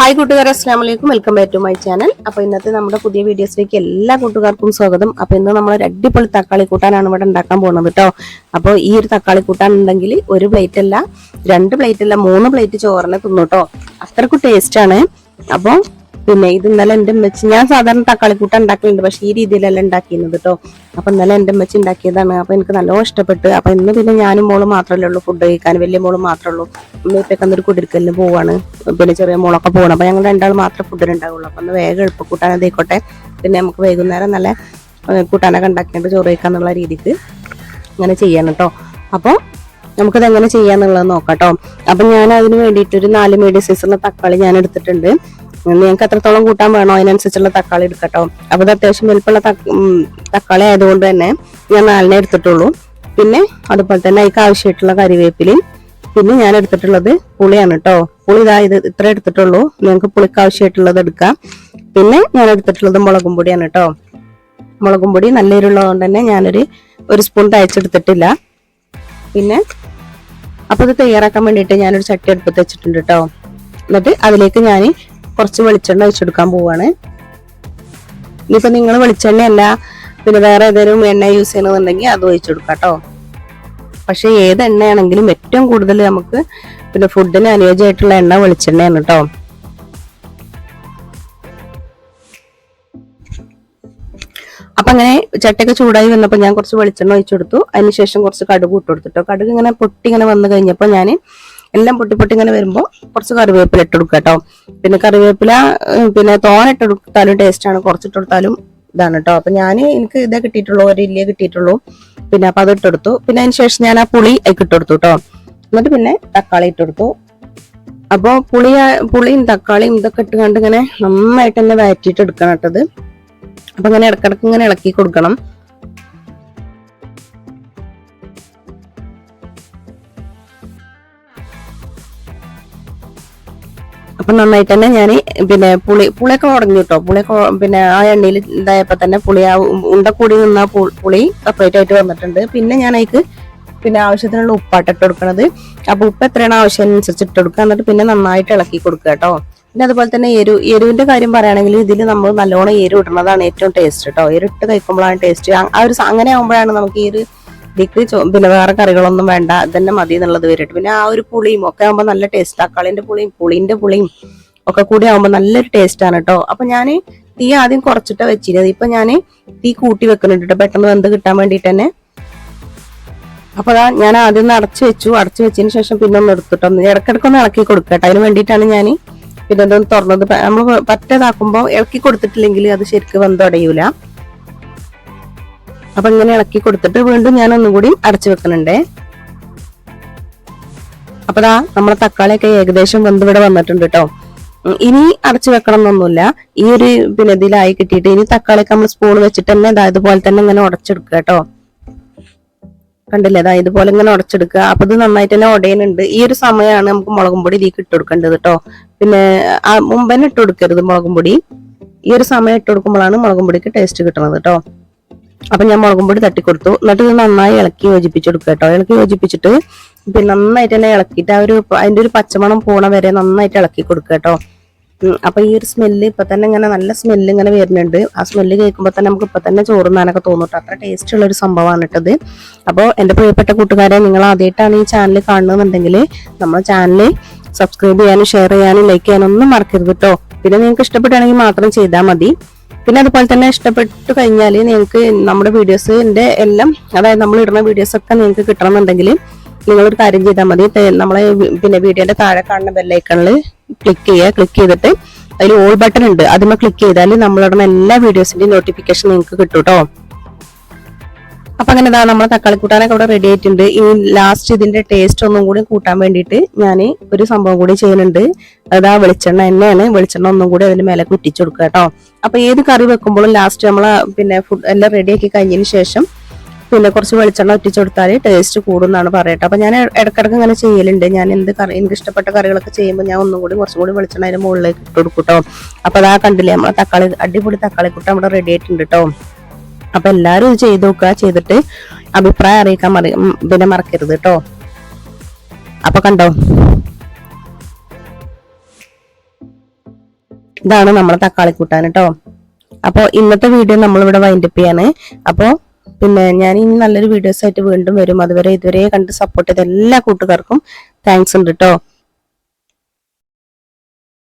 Hi കൂട്ടുകാരെ അസ്സാം വലൈക്കും welcome back to my channel അപ്പോൾ ഇന്നത്തെ നമ്മുടെ പുതിയ വീഡിയോസിലേക്ക് എല്ലാ കൂട്ടുകാർക്കും സ്വാഗതം. അപ്പോൾ ഇന്ന് നമ്മൾ ഒരു അടിപൊളി തക്കാളി കൂട്ടാനാണ് ഇവിടെ ഉണ്ടാക്കാൻ പോകുന്നത് കേട്ടോ. അപ്പോൾ ഈ ഒരു തക്കാളി കൂട്ടാൻ ഉണ്ടെങ്കിൽ ഒരു പ്ലേറ്റ് അല്ല രണ്ട് പ്ലേറ്റ് അല്ല മൂന്ന് പ്ലേറ്റ് ചോറിനെ തിന്നു കേട്ടോ. അത്രക്കും ടേസ്റ്റാണ് അപ്പോൾ പിന്നെ ഇത് ഇന്നലെ എന്റെ അമ്മച്ചി ഞാൻ സാധാരണ തക്കാളി കൂട്ട ഉണ്ടാക്കലുണ്ട് പക്ഷെ ഈ രീതിയിലല്ല ഉണ്ടാക്കിയിരുന്നത് കേട്ടോ അപ്പൊ ഇന്നലെ എന്റെ അമ്മച്ചി ഉണ്ടാക്കിയതാണ് അപ്പൊ എനിക്ക് നല്ലോണം ഇഷ്ടപ്പെട്ട്. അപ്പൊ ഇന്ന് പിന്നെ ഞാനും മോൾ മാത്രമല്ലേ ഉള്ളൂ ഫുഡ് കഴിക്കാൻ വലിയ മോൾ മാത്രമേ ഉള്ളൂ. അമ്മയൊക്കെ അന്നൊരു കുടിരിക്കലിന് പോവാണ്. പിന്നെ ചെറിയ മോളൊക്കെ പോകണം അപ്പൊ ഞങ്ങൾ രണ്ടാൾ മാത്രമേ ഫുഡിന് ഉണ്ടാവുള്ളൂ. അപ്പൊ ഒന്ന് വേഗം എളുപ്പ കൂട്ടാൻ അതേക്കോട്ടെ പിന്നെ നമുക്ക് വൈകുന്നേരം നല്ല കൂട്ടാനൊക്കെ ഉണ്ടാക്കിയിട്ട് ചോറ് കഴിക്കാന്നുള്ള രീതിക്ക് അങ്ങനെ ചെയ്യണം കേട്ടോ അപ്പോൾ നമുക്കത് എങ്ങനെ ചെയ്യാന്നുള്ളത് നോക്കാം കേട്ടോ അപ്പൊ ഞാൻ അതിന് വേണ്ടിയിട്ട് ഒരു നാല് മീഡിയം സൈസുള്ള തക്കാളി ഞാൻ എടുത്തിട്ടുണ്ട്. നിങ്ങൾക്ക് എത്രത്തോളം കൂട്ടാൻ വേണോ അതിനനുസരിച്ചുള്ള തക്കാളി എടുക്കട്ടോ. അപ്പോൾ ഇത് അത്യാവശ്യം വലുപ്പമുള്ള തക്കാളി ആയതുകൊണ്ട് തന്നെ ഞാൻ നാലിനെ എടുത്തിട്ടുള്ളൂ. പിന്നെ അതുപോലെ തന്നെ അതിക്ക് ആവശ്യമായിട്ടുള്ള കറിവേപ്പിലയും പിന്നെ ഞാൻ എടുത്തിട്ടുള്ളത് പുളിയാണ് കേട്ടോ. പുളി ഇതാ ഇത് ഇത്ര എടുത്തിട്ടുള്ളൂ. നിങ്ങൾക്ക് പുളിക്ക് ആവശ്യമായിട്ടുള്ളത് എടുക്കാം. പിന്നെ ഞാൻ എടുത്തിട്ടുള്ളത് മുളകും പൊടിയാണ് കേട്ടോ. മുളകും പൊടി നല്ല എരിവുള്ളതുകൊണ്ട് തന്നെ ഞാനൊരു ഒരു സ്പൂൺ തയ്ച്ചെടുത്തിട്ടില്ല പിന്നെ അപ്പോൾ ഇത് തയ്യാറാക്കാൻ വേണ്ടിയിട്ട് ഞാനൊരു ചട്ടി അടുപ്പത്ത് വെച്ചിട്ടുണ്ട് കേട്ടോ. എന്നിട്ട് അതിലേക്ക് ഞാൻ കുറച്ച് വെളിച്ചെണ്ണ ഒഴിച്ചെടുക്കാൻ പോവാണ്. ഇനിയിപ്പോ നിങ്ങൾ വെളിച്ചെണ്ണയല്ല പിന്നെ വേറെ ഏതെങ്കിലും എണ്ണ യൂസ് ചെയ്യണമെന്നുണ്ടെങ്കിൽ അത് ഒഴിച്ചെടുക്കാം കേട്ടോ. പക്ഷേ ഏത് എണ്ണയാണെങ്കിലും ഏറ്റവും കൂടുതൽ നമുക്ക് പിന്നെ ഫുഡിന് അനുയോജ്യമായിട്ടുള്ള എണ്ണ വെളിച്ചെണ്ണയാണ് കേട്ടോ. അപ്പൊ അങ്ങനെ ചട്ടയൊക്കെ ചൂടായി വന്നപ്പോൾ ഞാൻ കുറച്ച് വെളിച്ചെണ്ണ ഒഴിച്ചു കൊടുത്തു അതിനുശേഷം കുറച്ച് കടുക് ഇട്ട് കൊടുത്തിട്ടോ കടുക് ഇങ്ങനെ പൊട്ടി ഇങ്ങനെ വന്നു കഴിഞ്ഞപ്പോൾ ഞാൻ എല്ലാം പൊട്ടി പൊട്ടി ഇങ്ങനെ വരുമ്പോൾ കുറച്ച് കറിവേപ്പില ഇട്ട് കൊടുക്കുക കേട്ടോ. പിന്നെ കറിവേപ്പില പിന്നെ തോനിട്ട് കൊടുത്താലും ടേസ്റ്റ് ആണ്. കുറച്ചിട്ട് കൊടുത്താലും ഇതാണ് കേട്ടോ. അപ്പൊ ഞാൻ എനിക്ക് ഇതേ കിട്ടിയിട്ടുള്ളൂ ഒരു ഇല്ലേ കിട്ടിയിട്ടുള്ളൂ. പിന്നെ അപ്പൊ അത് ഇട്ടെടുത്തു പിന്നെ അതിന് ശേഷം ഞാൻ ആ പുളി അതിക്ക് ഇട്ട് കൊടുത്തു കേട്ടോ. എന്നിട്ട് പിന്നെ തക്കാളി ഇട്ട് കൊടുത്തു. അപ്പോൾ പുളി പുളിയും തക്കാളിയും ഇതൊക്കെ ഇട്ട് കണ്ട് ഇങ്ങനെ നന്നായിട്ട് തന്നെ വഴറ്റിയിട്ട് എടുക്കണം കേട്ടത് അപ്പൊ ഇങ്ങനെ ഇടക്കിടക്ക് ഇങ്ങനെ ഇളക്കി കൊടുക്കണം. അപ്പൊ നന്നായിട്ട് തന്നെ ഞാൻ പിന്നെ പുളി പുളിയൊക്കെ ഉടഞ്ഞു കേട്ടോ പുളിയൊക്കെ പിന്നെ ആ എണ്ണയിൽ ഇതായപ്പോ തന്നെ പുളി ആ ഉണ്ടക്കൂടി ഉണ്ട കൂടി നിന്ന പുളി സെപ്പറേറ്റ് ആയിട്ട് വന്നിട്ടുണ്ട്. പിന്നെ ഞാൻ അതിക്ക് പിന്നെ ആവശ്യത്തിനുള്ള ഉപ്പാട്ട് ഇട്ട് കൊടുക്കണത്. അപ്പൊ ഉപ്പ് എത്രയാണ് ആവശ്യം അനുസരിച്ച് ഇട്ട് കൊടുക്കുക. എന്നിട്ട് പിന്നെ നന്നായിട്ട് ഇളക്കി കൊടുക്കുക കേട്ടോ പിന്നെ അതുപോലെ തന്നെ എരു എരുവിന്റെ കാര്യം പറയുകയാണെങ്കിൽ ഇതിൽ നമ്മൾ നല്ലോണം എരു ഇടുന്നതാണ് ഏറ്റവും ടേസ്റ്റ് കേട്ടോ എരുട്ട് കഴിക്കുമ്പോഴാണ് ടേസ്റ്റ് ആ ഒരു അങ്ങനെ ആകുമ്പോഴാണ് നമുക്ക് ഈ ഒരു ഇതിക്ക് പിന്നെ വേറെ കറികളൊന്നും വേണ്ട ഇതന്നെ മതി എന്നുള്ളത് വരട്ടെ. പിന്നെ ആ ഒരു പുളിയും ഒക്കെ ആകുമ്പോൾ നല്ല ടേസ്റ്റ് തക്കാളിന്റെ പുളിയും പുളിന്റെ പുളിയും ഒക്കെ കൂടി ആകുമ്പോൾ നല്ലൊരു ടേസ്റ്റ് ആണ് കേട്ടോ അപ്പൊ ഞാൻ തീ ആദ്യം കുറച്ചിട്ട് വെച്ചിരുന്നത്. ഇപ്പൊ ഞാൻ തീ കൂട്ടി വെക്കുന്നുണ്ട് കേട്ടോ പെട്ടെന്ന് വെന്ത് കിട്ടാൻ വേണ്ടിട്ട് തന്നെ. അപ്പൊ അതാ ഞാൻ ആദ്യം ഒന്ന് അടച്ചു വെച്ചു. അടച്ചു വെച്ചതിന് ശേഷം പിന്നെ ഒന്ന് എടുത്തിട്ടോ ഇടക്കിടക്ക് ഒന്ന് ഇളക്കി കൊടുക്കട്ടെ. കേട്ടോ അതിന് വേണ്ടിയിട്ടാണ് ഞാൻ പിന്നെ ഒന്ന് തുറന്നത്. നമ്മൾ പറ്റേതാക്കുമ്പോൾ ഇളക്കി കൊടുത്തിട്ടില്ലെങ്കിൽ അത് ശരിക്കും വെന്തടയൂല അപ്പൊ ഇങ്ങനെ ഇളക്കി കൊടുത്തിട്ട് വീണ്ടും ഞാൻ ഒന്നുകൂടി അടച്ചു വെക്കുന്നുണ്ടേ. അപ്പൊ ദാ നമ്മളെ തക്കാളിയൊക്കെ ഏകദേശം വെന്ത് ഇവിടെ വന്നിട്ടുണ്ട് കേട്ടോ ഇനി അടച്ചു വെക്കണം എന്നൊന്നുമില്ല ഈ ഒരു പിന്നെ ഇതിലായി കിട്ടിയിട്ട് ഇനി തക്കാളിയൊക്കെ നമ്മൾ സ്പൂൺ വെച്ചിട്ട് തന്നെ ദാ ഇതുപോലെ തന്നെ ഇങ്ങനെ ഉടച്ചെടുക്കുക കേട്ടോ കണ്ടില്ലേ? ദാ ഇതുപോലെ ഇങ്ങനെ ഉടച്ചെടുക്കുക. അപ്പൊ ഇത് നന്നായിട്ട് തന്നെ ഉടയുന്നുണ്ട്. ഈ ഒരു സമയമാണ് നമുക്ക് മുളകും പൊടി ഇതിലേക്ക് ഇട്ട് കൊടുക്കേണ്ടത് കേട്ടോ പിന്നെ മുമ്പന്നെ ഇട്ട് കൊടുക്കരുത് മുളകും പൊടി. ഈ ഒരു സമയം ഇട്ട് കൊടുക്കുമ്പോഴാണ് മുളകും പൊടിക്ക് ടേസ്റ്റ് കിട്ടുന്നത് കേട്ടോ അപ്പൊ ഞാൻ മുളകും പൊടി തട്ടി കൊടുത്തു എന്നിട്ട് ഇത് നന്നായി ഇളക്കി യോജിപ്പിച്ചെടുക്കുക കേട്ടോ. ഇളക്കി യോജിപ്പിച്ചിട്ട് പിന്നെ നന്നായിട്ട് തന്നെ ഇളക്കിയിട്ട് ആ ഒരു അതിന്റെ ഒരു പച്ചമണം പോണ വരെ നന്നായിട്ട് ഇളക്കി കൊടുക്കുക കേട്ടോ. അപ്പൊ ഈ ഒരു സ്മെല്ല് ഇപ്പൊ തന്നെ ഇങ്ങനെ നല്ല സ്മെല്ല് ഇങ്ങനെ വരുന്നുണ്ട്. ആ സ്മെല്ല് കേൾക്കുമ്പോൾ തന്നെ നമുക്ക് ഇപ്പൊ തന്നെ ചോറുന്നാനൊക്കെ നാനൊക്കെ ട്ടോ. അത്ര ടേസ്റ്റ് ഉള്ള ഒരു സംഭവമാണ് ഇട്ടത് അപ്പോൾ എന്റെ പ്രിയപ്പെട്ട കൂട്ടുകാരെ നിങ്ങൾ ആദ്യമായിട്ടാണ് ഈ ചാനൽ കാണുന്നുണ്ടെങ്കിൽ നമ്മുടെ ചാനൽ സബ്സ്ക്രൈബ് ചെയ്യാനും ഷെയർ ചെയ്യാനും ലൈക്ക് ചെയ്യാനും ഒന്നും മറക്കരുത് കേട്ടോ. പിന്നെ നിങ്ങൾക്ക് ഇഷ്ടപ്പെട്ടാണെങ്കിൽ മാത്രം ചെയ്താൽ മതി. പിന്നെ അതുപോലെ തന്നെ ഇഷ്ടപ്പെട്ടു കഴിഞ്ഞാൽ നിങ്ങൾക്ക് നമ്മുടെ വീഡിയോസിന്റെ എല്ലാം അതായത് നമ്മൾ ഇടുന്ന വീഡിയോസ് ഒക്കെ നിങ്ങൾക്ക് കിട്ടണമെന്നുണ്ടെങ്കിൽ നിങ്ങളൊരു കാര്യം ചെയ്താൽ മതി. നമ്മളെ പിന്നെ വീഡിയോന്റെ താഴെ കാണുന്ന ബെല്ലൈക്കണിൽ ക്ലിക്ക് ചെയ്യുക. ക്ലിക്ക് ചെയ്തിട്ട് അതിൽ ഓൾ ബട്ടൺ ഉണ്ട്. അതിന്മേൽ ക്ലിക്ക് ചെയ്താൽ നമ്മളിടുന്ന എല്ലാ വീഡിയോസിന്റെയും നോട്ടിഫിക്കേഷൻ നിങ്ങൾക്ക് കിട്ടും കേട്ടോ അപ്പൊ അങ്ങനെ ഇതാ നമ്മളെ തക്കാളി കൂട്ടാനൊക്കെ ഇവിടെ റെഡി ആയിട്ടുണ്ട്. ഈ ലാസ്റ്റ് ഇതിന്റെ ടേസ്റ്റ് ഒന്നും കൂടി കൂട്ടാൻ വേണ്ടിയിട്ട് ഞാൻ ഒരു സംഭവം കൂടി ചെയ്യുന്നുണ്ട്. അതാ വെളിച്ചെണ്ണ എണ്ണയാണ്. വെളിച്ചെണ്ണ ഒന്നും കൂടി അതിന് മേലെ കുറ്റിച്ചു കൊടുക്കുക കേട്ടോ അപ്പൊ ഏത് കറി വെക്കുമ്പോഴും ലാസ്റ്റ് നമ്മൾ പിന്നെ ഫുഡ് എല്ലാം റെഡി ആക്കി കഴിഞ്ഞതിന് ശേഷം പിന്നെ കുറച്ച് വെളിച്ചെണ്ണ ഒറ്റിച്ചു കൊടുത്താൽ ടേസ്റ്റ് കൂടുന്നാണ് പറയട്ടെ. അപ്പൊ ഞാൻ ഇടക്കിടക്ക് ഇങ്ങനെ ചെയ്യലുണ്ട്. ഞാൻ എന്ത് കറി എനിക്ക് ഇഷ്ടപ്പെട്ട കറികളൊക്കെ ചെയ്യുമ്പോൾ ഞാൻ ഒന്നും കൂടി കുറച്ചും കൂടി വെളിച്ചെണ്ണ അതിന് മുകളിലേക്ക് ഇട്ട് കൊടുക്കും അപ്പൊ അതാ കണ്ടില്ലേ നമ്മളെ തക്കാളി അടിപൊളി തക്കാളി കൂട്ടം ഇവിടെ റെഡി ആയിട്ടുണ്ട് കേട്ടോ അപ്പൊ എല്ലാരും ഇത് ചെയ്ത് നോക്കുക. ചെയ്തിട്ട് അഭിപ്രായം അറിയിക്കാൻ പിന്നെ മറക്കരുത് കേട്ടോ അപ്പൊ കണ്ടോ? ഇതാണ് നമ്മുടെ തക്കാളി കൂട്ടാൻ കേട്ടോ. അപ്പോൾ ഇന്നത്തെ വീഡിയോ നമ്മളിവിടെ വൈൻഡപ്പ് ചെയ്യാണ്. അപ്പോൾ പിന്നെ ഞാൻ ഇനി നല്ലൊരു വീഡിയോസ് ആയിട്ട് വീണ്ടും വരും. അതുവരെ ഇതുവരെ കണ്ട് സപ്പോർട്ട് ചെയ്ത എല്ലാ കൂട്ടുകാർക്കും താങ്ക്സ് ഉണ്ട് കേട്ടോ.